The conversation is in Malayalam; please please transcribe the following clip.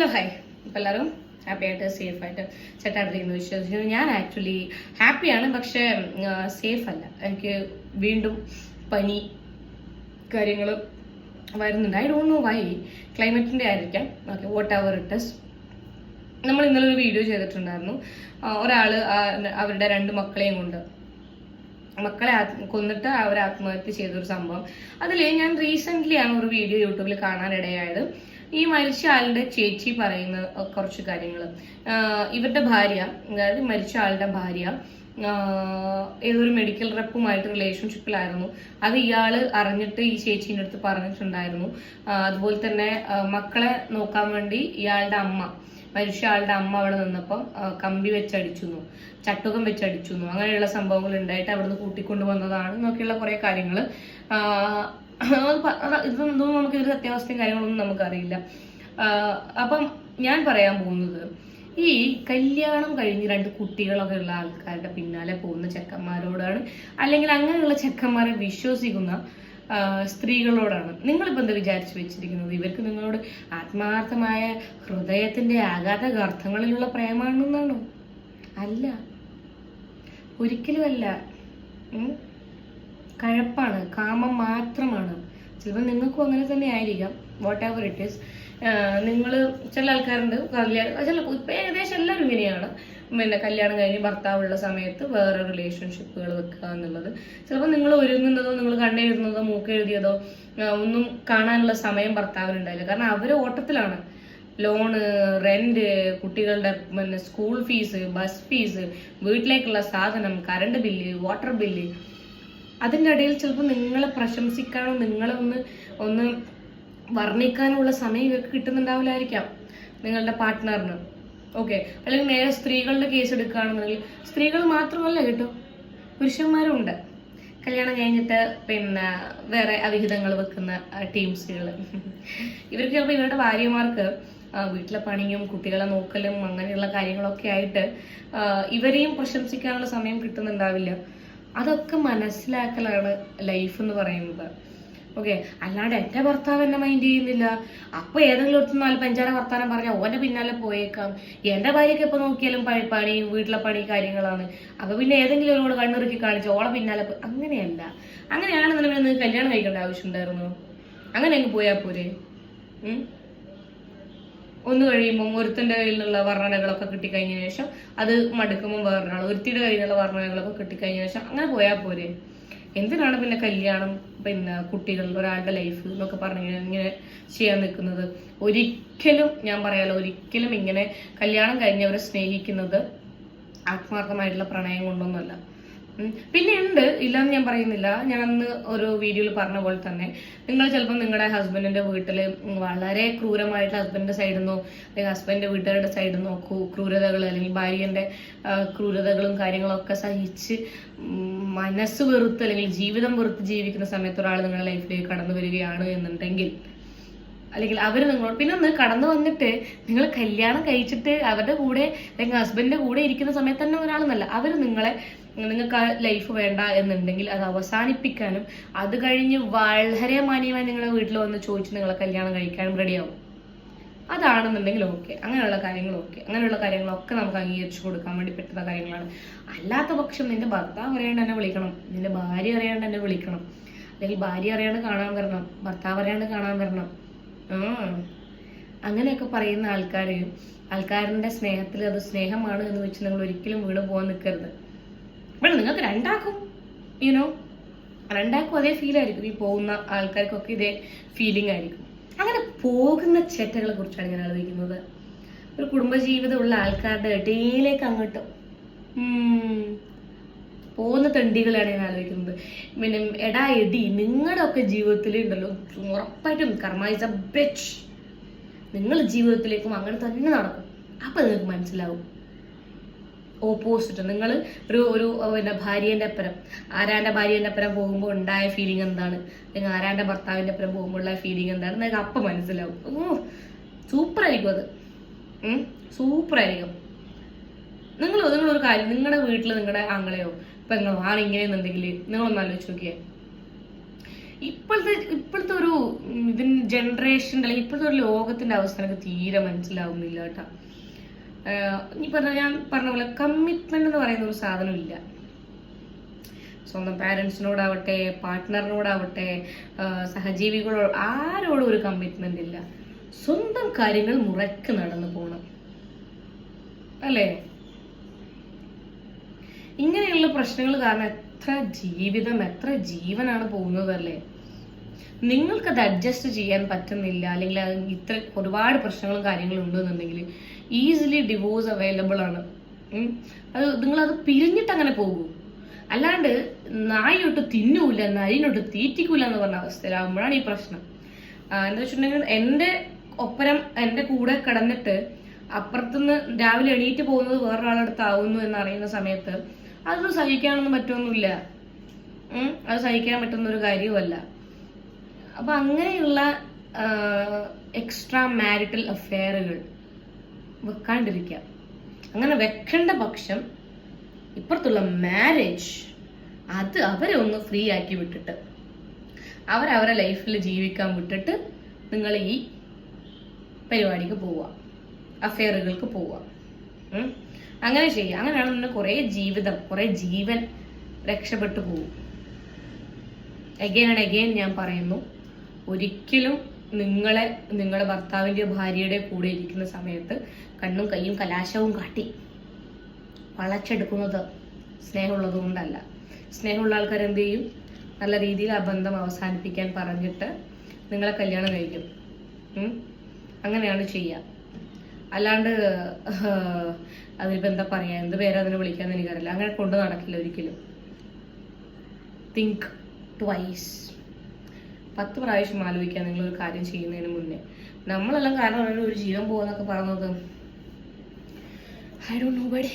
Hello hi. ഇപ്പം എല്ലാവരും ഹാപ്പി ആയിട്ട് സേഫ് ആയിട്ട് സെറ്റായിട്ടിരിക്കുന്നു വിശ്വസിക്കുന്നു. ഞാൻ ആക്ച്വലി ഹാപ്പിയാണ് പക്ഷേ സേഫ് അല്ല. എനിക്ക് വീണ്ടും പനി കാര്യങ്ങൾ വരുന്നുണ്ട്. ഐ ഡോണ്ട് നോ വൈ ക്ലൈമറ്റിന്റെ ആയിരിക്കാം. ഓക്കെ വാട്ട് അവർ ഇറ്റ് നമ്മൾ ഇന്നലെ ഒരു വീഡിയോ ചെയ്തിട്ടുണ്ടായിരുന്നു. ഒരാൾ അവരുടെ രണ്ട് മക്കളെയും കൊണ്ട്. മക്കളെ കൊന്നിട്ട് അവർ ആത്മഹത്യ ചെയ്തൊരു സംഭവം. അതിൽ ഞാൻ റീസെന്റ് ആണ് ഒരു വീഡിയോ യൂട്യൂബിൽ കാണാനിടയായത്. ഈ മരിച്ച ആളുടെ ചേച്ചി പറയുന്ന കുറച്ച് കാര്യങ്ങൾ ഇവരുടെ ഭാര്യ അതായത് മരിച്ച ആളുടെ ഭാര്യ ഏതൊരു മെഡിക്കൽ റെപ്പുമായിട്ട് റിലേഷൻഷിപ്പിലായിരുന്നു അത് ഇയാൾ അറിഞ്ഞിട്ട് ഈ ചേച്ചീന്റെ അടുത്ത് പറഞ്ഞിട്ടുണ്ടായിരുന്നു. അതുപോലെ തന്നെ മക്കളെ നോക്കാൻ വേണ്ടി ഇയാളുടെ അമ്മ മരിച്ച ആളുടെ അമ്മ അവിടെ നിന്നപ്പം കമ്പി വെച്ചടിച്ചു ചട്ടുകം വെച്ചടിച്ചു അങ്ങനെയുള്ള സംഭവങ്ങൾ ഉണ്ടായിട്ട് അവിടുന്ന് കൂട്ടിക്കൊണ്ടു വന്നതാണ് എന്നൊക്കെയുള്ള കുറെ കാര്യങ്ങൾ ഇതൊന്നും നമുക്ക് ഇതിൽ സത്യാവസ്ഥയും കാര്യങ്ങളൊന്നും നമുക്കറിയില്ല. അപ്പം ഞാൻ പറയാൻ പോകുന്നത് ഈ കല്യാണം കഴിഞ്ഞ് രണ്ട് കുട്ടികളൊക്കെ ഉള്ള ആൾക്കാരുടെ പിന്നാലെ പോകുന്ന ചെക്കന്മാരോടാണ് അല്ലെങ്കിൽ അങ്ങനെയുള്ള ചെക്കന്മാരെ വിശ്വസിക്കുന്ന സ്ത്രീകളോടാണ്. നിങ്ങളിപ്പോൾ എന്താ വിചാരിച്ചു വെച്ചിരിക്കുന്നത്? ഇവർക്ക് നിങ്ങളോട് ആത്മാർത്ഥമായ ഹൃദയത്തിന്റെ ആഘാത ഗർത്ഥങ്ങളിലുള്ള പ്രേമാണെന്നാണോ? അല്ല. ഒരിക്കലും അല്ല ഉം. കഴപ്പാണ് കാമം മാത്രമാണ്. ചിലപ്പോൾ നിങ്ങൾക്കും അങ്ങനെ തന്നെ ആയിരിക്കാം വാട്ട് എവർ ഇറ്റ് ഈസ് നിങ്ങൾ ചില ആൾക്കാരുണ്ട് കല്യാണം ചില ഇപ്പം ഏകദേശം എല്ലാവരും ഇങ്ങനെയാണ്. പിന്നെ കല്യാണം കഴിഞ്ഞ് ഭർത്താവുള്ള സമയത്ത് വേറെ റിലേഷൻഷിപ്പുകൾ വെക്കുക എന്നുള്ളത്. ചിലപ്പോൾ നിങ്ങൾ ഒരുങ്ങുന്നതോ നിങ്ങൾ കണ്ടെഴുതുന്നതോ മൂക്കെഴുതിയതോ ഒന്നും കാണാനുള്ള സമയം ഭർത്താവിനുണ്ടായില്ല. കാരണം അവർ ഓട്ടത്തിലാണ്. ലോണ് റെന്റ് കുട്ടികളുടെ പിന്നെ സ്കൂൾ ഫീസ് ബസ് ഫീസ് വീട്ടിലേക്കുള്ള സാധനം കറണ്ട് ബില്ല് വാട്ടർ ബില്ല് അതിന്റെ ഇടയിൽ ചിലപ്പോൾ നിങ്ങളെ പ്രശംസിക്കാനോ നിങ്ങളെ ഒന്ന് ഒന്ന് വർണിക്കാനുള്ള സമയം ഇവർക്ക് കിട്ടുന്നുണ്ടാവില്ലായിരിക്കാം നിങ്ങളുടെ പാർട്ട്ണറിന്. ഓക്കെ. അല്ലെങ്കിൽ നേരെ സ്ത്രീകളുടെ കേസ് എടുക്കുകയാണെന്നുണ്ടെങ്കിൽ സ്ത്രീകൾ മാത്രമല്ല കേട്ടോ. പുരുഷന്മാരും ഉണ്ട്. കല്യാണം കഴിഞ്ഞിട്ട് പിന്നെ വേറെ അവിഹിതങ്ങൾ വെക്കുന്ന ടീംസുകൾ ഇവർക്ക് ചിലപ്പോൾ ഇവരുടെ ഭാര്യമാർക്ക് വീട്ടിലെ പണിയും കുട്ടികളെ നോക്കലും അങ്ങനെയുള്ള കാര്യങ്ങളൊക്കെ ആയിട്ട് ഇവരെയും പ്രശംസിക്കാനുള്ള സമയം കിട്ടുന്നുണ്ടാവില്ല. അതൊക്കെ മനസ്സിലാക്കലാണ് ലൈഫ് എന്ന് പറയുന്നത്. ഓക്കെ അല്ലാണ്ട് എന്റെ ഭർത്താവ് എന്നെ മൈൻഡ് ചെയ്യുന്നില്ല. അപ്പൊ ഏതെങ്കിലും ഒരു നാല് പഞ്ചാര വർത്താനം പറഞ്ഞാൽ ഓന്റെ പിന്നാലെ പോയേക്കാം. എന്റെ ഭാര്യയ്ക്ക് എപ്പോ നോക്കിയാലും പണി പണി വീട്ടിലെ പണി കാര്യങ്ങളാണ്. അപ്പൊ പിന്നെ ഏതെങ്കിലും ഒരുപാട് കണ്ണിറുക്കി കാണിച്ച് ഓളെ പിന്നാലെ അങ്ങനെയല്ല. അങ്ങനെയാണെന്നുണ്ടെങ്കിൽ നിങ്ങൾക്ക് കല്യാണം കഴിക്കേണ്ട ആവശ്യം ഉണ്ടായിരുന്നു? അങ്ങനെ അങ്ങ് പോയാ പോരെ? ഒന്ന് കഴിയുമ്പോൾ ഒരുത്തന്റെ കയ്യിലുള്ള വർണനകളൊക്കെ കിട്ടിക്കഴിഞ്ഞ ശേഷം അത് മടുക്കുമ്പോൾ വേറൊരാൾ ഒരുത്തിയുടെ കയ്യിലുള്ള വർണനകളൊക്കെ കിട്ടിക്കഴിഞ്ഞ ശേഷം അങ്ങനെ പോയാൽ പോരെ എന്തിനാണ് പിന്നെ കല്യാണം പിന്നെ കുട്ടികൾ ഒരാളുടെ ലൈഫ് എന്നൊക്കെ പറഞ്ഞ് ഇങ്ങനെ ചെയ്യാൻ നിൽക്കുന്നത് ഒരിക്കലും ഞാൻ പറയാലോ ഒരിക്കലും ഇങ്ങനെ കല്യാണം കഴിഞ്ഞവരെ സ്നേഹിക്കുന്നത് ആത്മാർത്ഥമായിട്ടുള്ള പ്രണയം കൊണ്ടൊന്നുമല്ല. പിന്നെ ഉണ്ട് ഇല്ലെന്ന് ഞാൻ പറയുന്നില്ല. ഞാൻ അന്ന് ഒരു വീഡിയോയിൽ പറഞ്ഞ പോലെ തന്നെ നിങ്ങൾ ചിലപ്പോൾ നിങ്ങളുടെ ഹസ്ബൻഡിന്റെ വീട്ടിൽ വളരെ ക്രൂരമായിട്ട് ഹസ്ബൻഡിന്റെ സൈഡിൽ നിന്നോ അല്ലെങ്കിൽ ഹസ്ബൻഡിന്റെ വീട്ടുകാരുടെ സൈഡിൽ നിന്നോ ക്രൂരതകൾ അല്ലെങ്കിൽ ഭാര്യന്റെ ക്രൂരതകളും കാര്യങ്ങളൊക്കെ സഹിച്ച് മനസ്സ് വെറുത്ത് അല്ലെങ്കിൽ ജീവിതം വെറുത്ത് ജീവിക്കുന്ന സമയത്ത് ഒരാൾ നിങ്ങളുടെ ലൈഫിലേക്ക് കടന്നു വരികയാണ് എന്നുണ്ടെങ്കിൽ അല്ലെങ്കിൽ അവർ നിങ്ങളോട് പിന്നെ ഒന്ന് കടന്നു വന്നിട്ട് നിങ്ങൾ കല്യാണം കഴിച്ചിട്ട് അവരുടെ കൂടെ അല്ലെങ്കിൽ ഹസ്ബൻഡിന്റെ കൂടെ ഇരിക്കുന്ന സമയത്ത് തന്നെ ഒരാളെന്നല്ല. അവർ നിങ്ങളെ നിങ്ങൾക്ക് ആ ലൈഫ് വേണ്ട എന്നുണ്ടെങ്കിൽ അത് അവസാനിപ്പിക്കാനും അത് കഴിഞ്ഞ് വളരെ മാന്യമായി നിങ്ങളുടെ വീട്ടിൽ വന്ന് ചോദിച്ച് നിങ്ങളെ കല്യാണം കഴിക്കാനും റെഡിയാവും അതാണെന്നുണ്ടെങ്കിൽ ഓക്കെ അങ്ങനെയുള്ള കാര്യങ്ങൾ ഓക്കെ അങ്ങനെയുള്ള കാര്യങ്ങളൊക്കെ നമുക്ക് അംഗീകരിച്ചു കൊടുക്കാൻ വേണ്ടി പറ്റുന്ന കാര്യങ്ങളാണ്. അല്ലാത്ത പക്ഷം നിന്റെ ഭർത്താവ് അറിയാണ്ട് എന്നെ വിളിക്കണം. നിന്റെ ഭാര്യ അറിയാണ്ട് എന്നെ വിളിക്കണം. അല്ലെങ്കിൽ ഭാര്യ അറിയാണ്ട് കാണാൻ വരണം. ഭർത്താവ് അറിയാണ്ട് കാണാൻ വരണം. അങ്ങനെയൊക്കെ പറയുന്ന ആൾക്കാർ ആൾക്കാരുടെ സ്നേഹത്തിൽ അത് സ്നേഹമാണ് എന്ന് വെച്ച് നിങ്ങൾ ഒരിക്കലും വീണ് പോകാൻ നിൽക്കരുത്. ഇവിടെ നിങ്ങൾക്ക് രണ്ടാക്കും യുനോ രണ്ടാക്കും അതേ ഫീൽ ആയിരിക്കും. ഈ പോകുന്ന ആൾക്കാർക്കൊക്കെ ഇതേ ഫീലിംഗ് ആയിരിക്കും. അങ്ങനെ പോകുന്ന ചേട്ടകളെ കുറിച്ചാണ് ഞാൻ ആലോചിക്കുന്നത്. ഒരു കുടുംബജീവിതമുള്ള ആൾക്കാരുടെ ഇടയിലേക്ക് അങ്ങോട്ട്. പോകുന്ന തെണ്ടികളാണ് ഞാൻ ആലോചിക്കുന്നത്. പിന്നെ എടാ എടി നിങ്ങളുടെ ഒക്കെ ജീവിതത്തിൽ ഉണ്ടല്ലോ ഉറപ്പായിട്ടും കർമ്മ ബെച്ച് നിങ്ങൾ ജീവിതത്തിലേക്കും അങ്ങനെ തന്നെ നടക്കും. അപ്പൊ നിങ്ങൾക്ക് മനസ്സിലാവും. ഓപ്പോസിറ്റ് നിങ്ങൾ ഒരു ഒരു പിന്നെ ഭാര്യേന്റെ അപ്പുറം. ആരാന്റെ ഭാര്യേന്റെ അപ്പുറം പോകുമ്പോൾ ഉണ്ടായ ഫീലിംഗ് എന്താണ്? അല്ലെങ്കിൽ ആരാന്റെ ഭർത്താവിന്റെ അപ്പുറം പോകുമ്പോൾ ഉള്ള ഫീലിംഗ് എന്താണ്? നിങ്ങൾക്ക് അപ്പം മനസ്സിലാവും. ഓ സൂപ്പർ ആയിരിക്കും അത്. സൂപ്പർ ആയിരിക്കും. നിങ്ങൾ നിങ്ങളൊരു കാര്യം നിങ്ങളുടെ വീട്ടിൽ നിങ്ങളുടെ ആങ്ങളെയോ പെങ്ങളോ ആണ് ഇങ്ങനെയെന്നുണ്ടെങ്കിൽ നിങ്ങളൊന്ന് ആലോചിച്ച് നോക്കിയേ. ഇപ്പോഴത്തെ ഇപ്പോഴത്തെ ഒരു ഇതിൻ ജനറേഷന്റെ അല്ലെങ്കിൽ ഇപ്പോഴത്തെ ഒരു ലോകത്തിന്റെ അവസ്ഥ എനിക്ക് തീരെ മനസ്സിലാവുന്നില്ല കേട്ടോ. ഈ പറഞ്ഞ ഞാൻ പറഞ്ഞ പോലെ കമ്മിറ്റ്മെന്റ് എന്ന് പറയുന്ന ഒരു സാധനം ഇല്ല സ്വന്തം പാരൻസിനോടാവട്ടെ പാർട്ട്ണറിനോടാവട്ടെ സഹജീവികളോ ആരോടും ഒരു കമ്മിറ്റ്മെന്റ് ഇല്ല. സ്വന്തം കാര്യങ്ങൾ മുറയ്ക്ക് നടന്നു പോകണം അല്ലേ? പ്രശ്നങ്ങൾ കാരണം എത്ര ജീവിതം എത്ര ജീവനാണ് പോകുന്നതല്ലേ? നിങ്ങൾക്കത് അഡ്ജസ്റ്റ് ചെയ്യാൻ പറ്റുന്നില്ല. അല്ലെങ്കിൽ ഇത്ര ഒരുപാട് പ്രശ്നങ്ങളും കാര്യങ്ങളും ഉണ്ടെന്നുണ്ടെങ്കിൽ ഈസിലി ഡിവോഴ്സ് അവൈലബിൾ ആണ്. അത് നിങ്ങളത് പിരിഞ്ഞിട്ട് അങ്ങനെ പോകൂ. അല്ലാണ്ട് നായൊട്ട് തിന്നൂല നരിനൊട്ട് തീറ്റിക്കൂല എന്ന് പറഞ്ഞ അവസ്ഥയിലാകുമ്പോഴാണ് ഈ പ്രശ്നം. എന്താ വെച്ചിട്ടുണ്ടെങ്കിൽ എന്റെ ഒപ്പരം എന്റെ കൂടെ കിടന്നിട്ട് അപ്പുറത്തുനിന്ന് രാവിലെ എണീറ്റ് പോകുന്നത് വേറൊരാളടുത്താവുന്നു എന്ന് അറിയുന്ന സമയത്ത് അതൊന്നും സഹിക്കാനൊന്നും പറ്റൊന്നുമില്ല. അത് സഹിക്കാൻ പറ്റുന്ന ഒരു കാര്യവുമല്ല. അപ്പൊ അങ്ങനെയുള്ള എക്സ്ട്രാ മാരിറ്റൽ അഫയറുകൾ വെക്കാണ്ടിരിക്കുക. അങ്ങനെ വെക്കേണ്ട പക്ഷം ഇപ്പുറത്തുള്ള മാരേജ് അത് അവരെ ഒന്ന് ഫ്രീ ആക്കി വിട്ടിട്ട് അവരവരെ ലൈഫിൽ ജീവിക്കാൻ വിട്ടിട്ട് നിങ്ങൾ ഈ പരിപാടിക്ക് പോവുക. അഫയറുകൾക്ക് പോവുക. അങ്ങനെ ചെയ്യുക അങ്ങനെയാണ് നിങ്ങൾ കുറേ ജീവിതം കുറേ ജീവൻ രക്ഷപ്പെട്ടു പോകും അഗെയിൻ ആൻഡ് അഗെയിൻ ഞാൻ പറയുന്നു ഒരിക്കലും നിങ്ങളെ നിങ്ങളുടെ ഭർത്താവിന്റെ ഭാര്യയുടെ കൂടെ ഇരിക്കുന്ന സമയത്ത് കണ്ണും കൈയും കലാശവും കാട്ടി. വളച്ചെടുക്കുന്നത് സ്നേഹമുള്ളത് കൊണ്ടല്ല. സ്നേഹമുള്ള ആൾക്കാർ എന്ത് ചെയ്യും? നല്ല രീതിയിൽ ആ ബന്ധം അവസാനിപ്പിക്കാൻ പറഞ്ഞിട്ട് നിങ്ങളെ കല്യാണം കഴിക്കും. അങ്ങനെയാണ് ചെയ്യുക അല്ലാണ്ട് അതിനിപ്പോൾ എന്താ പറയുക എന്ത് പേരാ അതിനെ വിളിക്കാന്ന് എനിക്കറിയില്ല. അങ്ങനെ കൊണ്ട് നടക്കില്ല ഒരിക്കലും. തിങ്ക് ട്വൈസ് പത്ത് പ്രാവശ്യം ആലോചിക്കാൻ നിങ്ങൾ ഒരു കാര്യം ചെയ്യുന്നതിന് മുന്നേ. നമ്മളെല്ലാം കാരണം ഒരു ജീവൻ പോകുന്നൊക്കെ പറഞ്ഞത് ഐ ഡോണ്ട് നോ ബഡി